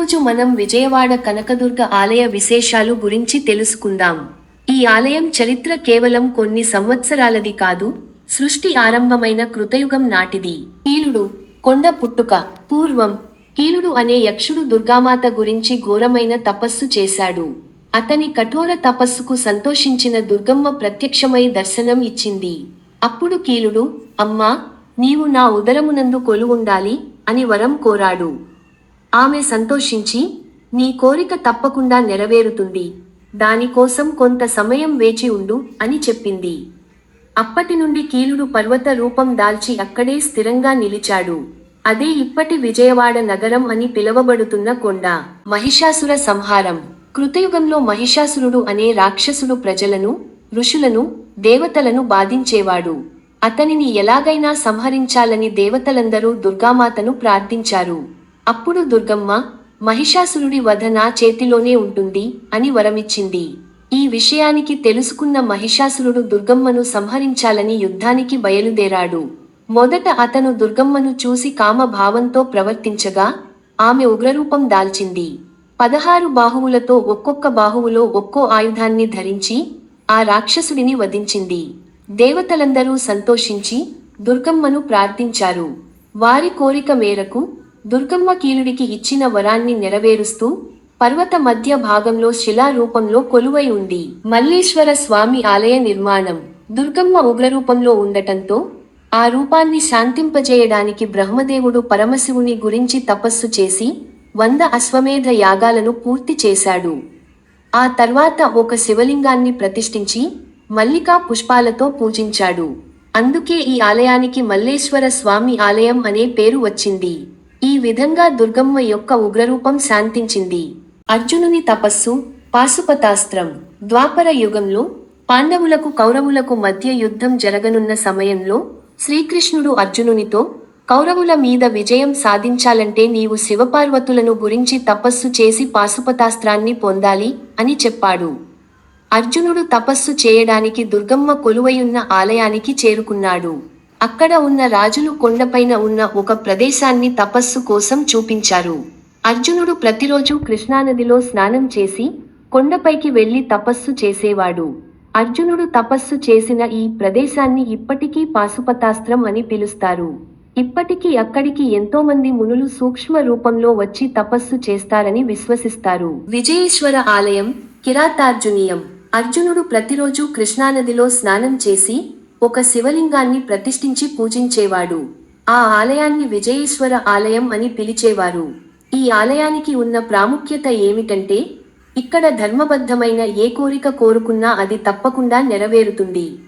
ఈరోజు మనం విజయవాడ కనకదుర్గ ఆలయ విశేషాలు గురించి తెలుసుకుందాం. ఈ ఆలయం చరిత్ర కేవలం కొన్ని సంవత్సరాలది కాదు సృష్టి ఆరంభమైన కృతయుగం నాటిది. కీలుడు కొండ పుట్టుక పూర్వం. కీలుడు అనే యక్షుడు దుర్గామాత గురించి ఘోరమైన తపస్సు చేశాడు. అతని కఠోర తపస్సుకు సంతోషించిన దుర్గమ్మ ప్రత్యక్షమై దర్శనం ఇచ్చింది. అప్పుడు కీలుడు అమ్మా నీవు నా ఉదరమునందు కొలువుండాలి అని వరం కోరాడు. ఆమె సంతోషించి నీ కోరిక తప్పకుండా నెరవేరుతుంది. దానికోసం కొంత సమయం వేచి ఉండు అని చెప్పింది. అప్పటి నుండి కీలుడు పర్వత రూపం దాల్చి అక్కడే స్థిరంగా నిలిచాడు. అదే ఇప్పటి విజయవాడ నగరం అని పిలువబడుతున్న కొండ. మహిషాసుర సంహారం. కృతయుగంలో మహిషాసురుడు అనే రాక్షసుడు ప్రజలను ఋషులను దేవతలను బాధించేవాడు. అతనిని ఎలాగైనా సంహరించాలని దేవతలందరూ దుర్గామాతను ప్రార్థించారు. అప్పుడు దుర్గమ్మ మహిషాసురుడి వధ నా చేతిలోనే ఉంటుంది అని వరమిచ్చింది. ఈ విషయానికి తెలుసుకున్న మహిషాసురుడు దుర్గమ్మను సంహరించాలని యుద్ధానికి బయలుదేరాడు. మొదట అతను దుర్గమ్మను చూసి కామభావంతో ప్రవర్తించగా ఆమె ఉగ్రరూపం దాల్చింది. పదహారు బాహువులతో ఒక్కొక్క బాహువులో ఒక్కో ఆయుధాన్ని ధరించి ఆ రాక్షసుడిని వధించింది. దేవతలందరూ సంతోషించి దుర్గమ్మను ప్రార్థించారు. వారి కోరిక మేరకు దుర్గమ్మ కీలుడికి ఇచ్చిన వరాన్ని నెరవేరుస్తూ పర్వత మధ్య భాగంలో శిలా రూపంలో కొలువై ఉంది మల్లేశ్వర స్వామి ఆలయ నిర్మాణం దుర్గమ్మ ఉగ్రరూపంలో ఉండటంతో ఆ రూపాన్ని శాంతింపజేయడానికి బ్రహ్మదేవుడు పరమశివుని గురించి తపస్సు చేసి వంద అశ్వమేధ యాగాలను పూర్తి చేశాడు. ఆ తర్వాత ఒక శివలింగాన్ని ప్రతిష్ఠించి మల్లికా పుష్పాలతో పూజించాడు. అందుకే ఈ ఆలయానికి మల్లేశ్వర స్వామి ఆలయం అనే పేరు వచ్చింది. విధంగా దుర్గమ్మ యొక్క ఉగ్రరూపం శాంతించింది. అర్జునుని తపస్సు పాశుపతాస్త్రం ద్వాపర యుగంలో పాండవులకు కౌరవులకు మధ్య యుద్ధం జరగనున్న సమయంలో శ్రీకృష్ణుడు అర్జునునితో కౌరవుల మీద విజయం సాధించాలంటే నీవు శివపార్వతులను గురించి తపస్సు చేసి పాశుపతాస్త్రాన్ని పొందాలి అని చెప్పాడు. అర్జునుడు తపస్సు చేయడానికి దుర్గమ్మ కొలువయున్న ఆలయానికి చేరుకున్నాడు. అక్కడ ఉన్న రాజులు కొండపైన ఉన్న ఒక ప్రదేశాన్ని తపస్సు కోసం చూపించారు. అర్జునుడు ప్రతిరోజు కృష్ణానదిలో స్నానం చేసి కొండపైకి వెళ్ళి తపస్సు చేసేవాడు. అర్జునుడు తపస్సు చేసిన ఈ ప్రదేశాన్ని ఇప్పటికీ పాశుపతాస్త్రం అని పిలుస్తారు. ఇప్పటికీ అక్కడికి ఎంతో మంది మునులు సూక్ష్మ రూపంలో వచ్చి తపస్సు చేస్తారని విశ్వసిస్తారు. విజయేశ్వర ఆలయం కిరాతార్జునీయం. అర్జునుడు ప్రతిరోజు కృష్ణానదిలో స్నానం చేసి ఒక శివలింగాన్ని ప్రతిష్ఠించి పూజించేవాడు. ఆ ఆలయాన్ని విజయేశ్వర ఆలయం అని పిలిచేవారు. ఈ ఆలయానికి ఉన్న ప్రాముఖ్యత ఏమిటంటే ఇక్కడ ధర్మబద్ధమైన ఏ కోరిక కోరుకున్నా అది తప్పకుండా నెరవేరుతుంది.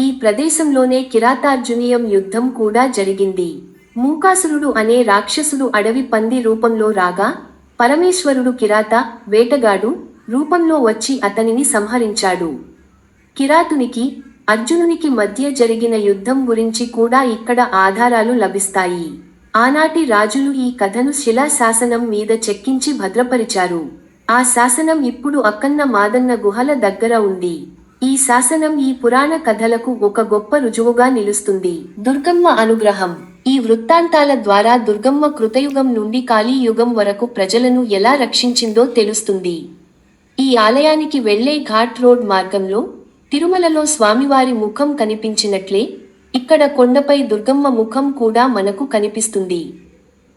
ఈ ప్రదేశంలోనే కిరాతార్జునీయం యుద్ధం కూడా జరిగింది. మూకాసురుడు అనే రాక్షసుడు అడవి పంది రూపంలో రాగా పరమేశ్వరుడు కిరాత వేటగాడు రూపంలో వచ్చి అతనిని సంహరించాడు. కిరాతునికి అర్జునునికి మధ్య జరిగిన యుద్ధం గురించి కూడా ఇక్కడ ఆధారాలు లభిస్తాయి. ఆనాటి రాజులు ఈ కథను శిలా శాసనం మీద చెక్కించి భద్రపరిచారు. ఆ శాసనం ఇప్పుడు అక్కన్న మాదన్న గుహల దగ్గర ఉంది. ఈ శాసనం ఈ పురాణ కథలకు ఒక గొప్ప రుజువుగా నిలుస్తుంది. దుర్గమ్మ అనుగ్రహం. ఈ వృత్తాంతాల ద్వారా దుర్గమ్మ కృతయుగం నుండి కాళీయుగం వరకు ప్రజలను ఎలా రక్షించిందో తెలుస్తుంది. ఈ ఆలయానికి వెళ్ళే ఘాట్ రోడ్ మార్గంలో తిరుమలలో స్వామివారి ముఖం కనిపించినట్లే ఇక్కడ కొండపై దుర్గమ్మ ముఖం కూడా మనకు కనిపిస్తుంది.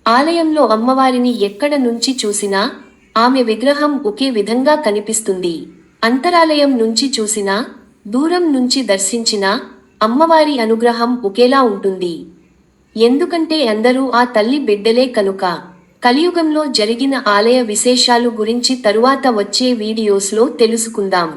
ఆలయంలో అమ్మవారిని ఎక్కడ నుంచి చూసినా ఆమె విగ్రహం ఒకే విధంగా కనిపిస్తుంది. అంతరాలయం నుంచి చూసినా దూరం నుంచి దర్శించినా అమ్మవారి అనుగ్రహం ఒకేలా ఉంటుంది. ఎందుకంటే అందరూ ఆ తల్లి బిడ్డలే కనుక కలియుగంలో జరిగిన ఆలయ విశేషాలు గురించి తరువాత వచ్చే వీడియోస్లో తెలుసుకుందాం.